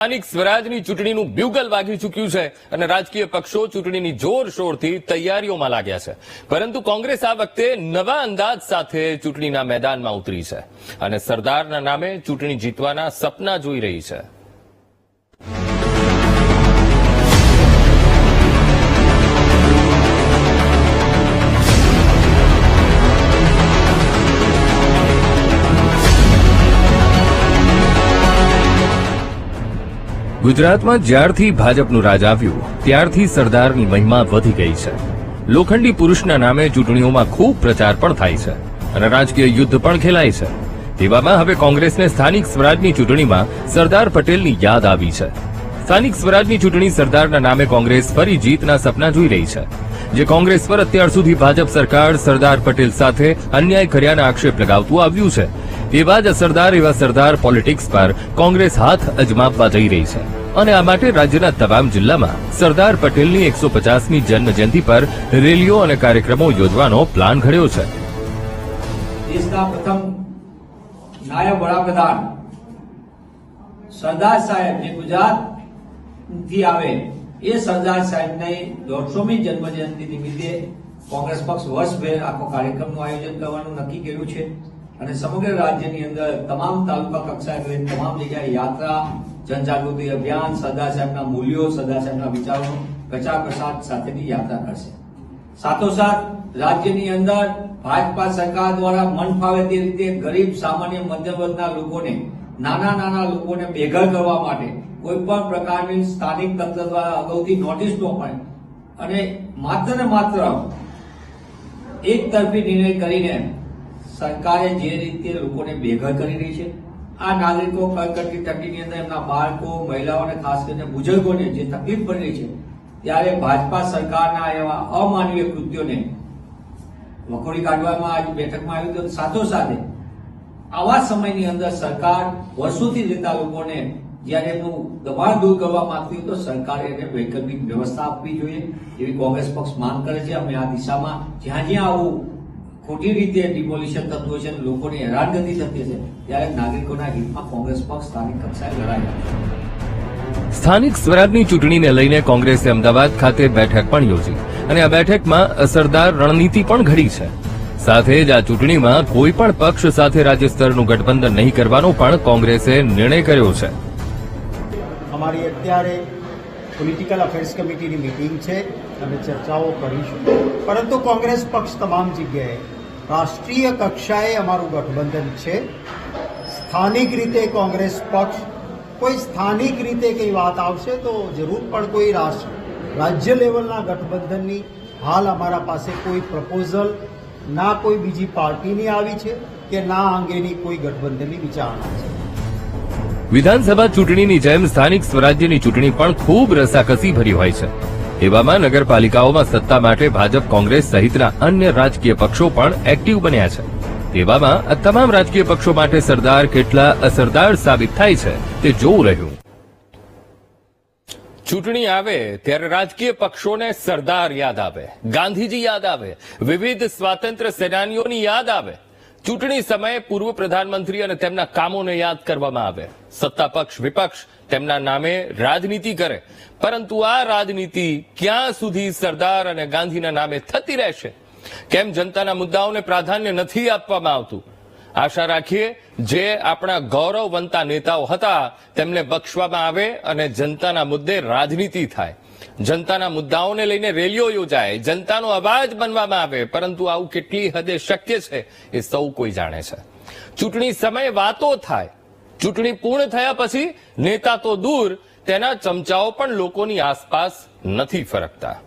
સ્થાનિક સ્વરાજની ચૂંટણીનું બ્યુગલ વાગી ચૂક્યું છે અને રાજકીય પક્ષો ચૂંટણીની જોરશોરથી તૈયારીઓમાં લાગ્યા છે. પરંતુ કોંગ્રેસ આ વખતે નવા અંદાજ સાથે ચૂંટણીના મેદાનમાં ઉતરી છે અને સરદારના નામે ચૂંટણી જીતવાના સપના જોઈ રહી છે. ગુજરાતમાં જ્યારથી ભાજપનું રાજ આવ્યું, ત્યારથી સરદારની મહિમા વધી ગઈ છે. લોખંડી પુરુષના નામે ચૂંટણીઓમાં ખૂબ પ્રચાર પણ થાય છે અને રાજકીય યુદ્ધ પણ ખેલાય છે. તેવામાં હવે કોંગ્રેસને સ્થાનિક સ્વરાજની ચૂંટણીમાં સરદાર પટેલની યાદ આવી છે. સ્થાનિક સ્વરાજની ચૂંટણી સરદારના નામે કોંગ્રેસ ફરી જીતના સપના જોઈ રહી છે. જે કોંગ્રેસ પર અત્યાર સુધી ભાજપ સરકાર સરદાર પટેલ સાથે અન્યાય કર્યાના આક્ષેપ લગાવતું આવ્યું છે. તેવા જ અસરદાર એવા સરદાર પોલિટિક્સ પર કોંગ્રેસ હાથ અજમાવવા જઈ રહી છે. અને આ માટે રાજ્યના તમામ જિલ્લામાં સરદાર પટેલની એકસો પચાસમી જન્મ જયંતિ પર રેલીઓ અને કાર્યક્રમો યોજવાનો પ્લાન ઘડ્યો છે. દેશના પ્રથમ નાયબ વડાપ્રધાન સરદાર સાહેબ જે ગુજરાતથી આવે, એ સરદાર સાહેબની દોઢસોમી જન્મ જયંતિ નિમિત્તે કોંગ્રેસ પક્ષ વર્ષભેર આખો કાર્યક્રમનું આયોજન કરવાનું નક્કી કર્યું છે. અને સમગ્ર રાજ્યની અંદર તમામ તાલુકા કક્ષાએ લઈને તમામ જગ્યાએ યાત્રા, જનજાગૃતિ અભિયાન સરદાર સાહેબના મૂલ્યો સરદાર સાહેબના વિચારો પ્રચાર પ્રસાર સાથેની યાત્રા કરશે. સાથોસાથ રાજ્યની અંદર ભાજપા સરકાર દ્વારા મન ફાવે તે રીતે ગરીબ, સામાન્ય, મધ્યમ વર્ગના લોકોને, નાના નાના લોકોને બેઘર કરવા માટે કોઈ પણ પ્રકારની સ્થાનિક તંત્ર દ્વારા અગાઉથી નોટિસ ન અને માત્ર ને માત્ર એક તરફી નિર્ણય કરીને સરકારે જે રીતે લોકોને બેઘર કરી રહી છે, આ નાગરિકો કડકડતી ઠંડીની અંદર એમના બાળકો મહિલાઓ અને ખાસ કરીને બુઝુર્ગોને જે તકલીફ પડી રહી છે, ત્યારે ભાજપા સરકારના એવા અમાનવીય કૃત્યોને વખોડી કાઢવામાં આજે બેઠકમાં આવ્યું હતું. સાથોસાથે, આવા સમયની અંદર સરકાર વર્ષોથી લેતા લોકોને જ્યારે એમનું દબાણ દૂર કરવા માંગતી હોય તો સરકારે એને વૈકલ્પિક વ્યવસ્થા આપવી જોઈએ. એવી કોંગ્રેસ પક્ષ માંગ કરે છે. અમે આ દિશામાં જ્યાં જ્યાં આવું ખોટી રીતે ડિમોલિશન થતું છે અને લોકોને હેરાનગતિ થતી છે ત્યારે નાગરિકોના હિતમાં કોંગ્રેસ પક્ષ સ્થાનિક કક્ષાએ લડાઈ સ્થાનિક સ્વરાજની ચૂંટણીને લઈને કોંગ્રેસે અમદાવાદ ખાતે બેઠક પણ યોજી અને આ બેઠકમાં અસરદાર રણનીતિ પણ ઘડી છે. સાથે જ આ ચૂંટણીમાં કોઈ પણ પક્ષ સાથે રાજ્ય સ્તરનું ગઠબંધન નહીં કરવાનો પણ કોંગ્રેસે નિર્ણય કર્યો છે. અમારી અત્યારે પોલિટિકલ અફેર્સ કમિટીની મિટિંગ છે અને ચર્ચાઓ કરીશું. પરંતુ કોંગ્રેસ પક્ષ તમામ જગ્યાએ રાષ્ટ્રીય કક્ષાએ અમારું ગઠબંધન છે. સ્થાનિક રીતે કોંગ્રેસ પક્ષ, કોઈ સ્થાનિક રીતે કંઈ વાત આવશે તો જરૂર પણ કોઈ રાષ્ટ્ર, રાજ્ય લેવલના ગઠબંધનની હાલ અમારા પાસે કોઈ પ્રપોઝલ ના કોઈ બીજી પાર્ટીની આવી છે કે ના અંગેની કોઈ ગઠબંધનની વિચારણા છે. વિધાનસભા ચૂંટણીની જેમ સ્થાનિક સ્વરાજ્યની ચૂંટણી પણ ખૂબ રસાકસી ભરી હોય છે. એવામાં નગરપાલિકાઓમાં સત્તા માટે ભાજપ કોંગ્રેસ સહિતના અન્ય રાજકીય પક્ષો પણ એક્ટિવ બન્યા છે. તેવામાં આ તમામ રાજકીય પક્ષો માટે સરદાર કેટલા અસરદાર સાબિત થાય છે તે જોવું રહ્યું. ચૂંટણી આવે ત્યારે રાજકીય પક્ષોને સરદાર યાદ આવે, ગાંધીજી યાદ આવે, વિવિધ સ્વાતંત્ર્ય સેનાનીઓની યાદ આવે ચૂંટણી સમયે પૂર્વ પ્રધાનમંત્રી અને તેમના કામોને યાદ કરવામાં આવે. સત્તા પક્ષ વિપક્ષ તેમના નામે રાજનીતિ કરે. પરંતુ આ રાજનીતિ ક્યાં સુધી સરદાર અને ગાંધીના નામે થતી રહેશે? કેમ જનતાના મુદ્દાઓને પ્રાધાન્ય નથી આપવામાં આવતું? આશા રાખીએ, જે આપણા ગૌરવવંતા નેતાઓ હતા, તેમને બક્ષવામાં આવે અને જનતાના મુદ્દે રાજનીતિ થાય. જનતાના મુદ્દાઓને લઈને રેલીઓ યોજાય, જનતાનો અવાજ બનવામાં આવે, પરંતુ આવું કેટલી હદે શક્ય છે એ સૌ કોઈ જાણે છે. ચૂંટણી સમયે વાતો થાય. ચૂંટણી પૂર્ણ થયા પછી નેતા તો દૂર, તેના ચમચાઓ પણ લોકોની આસપાસ નથી ફરકતા.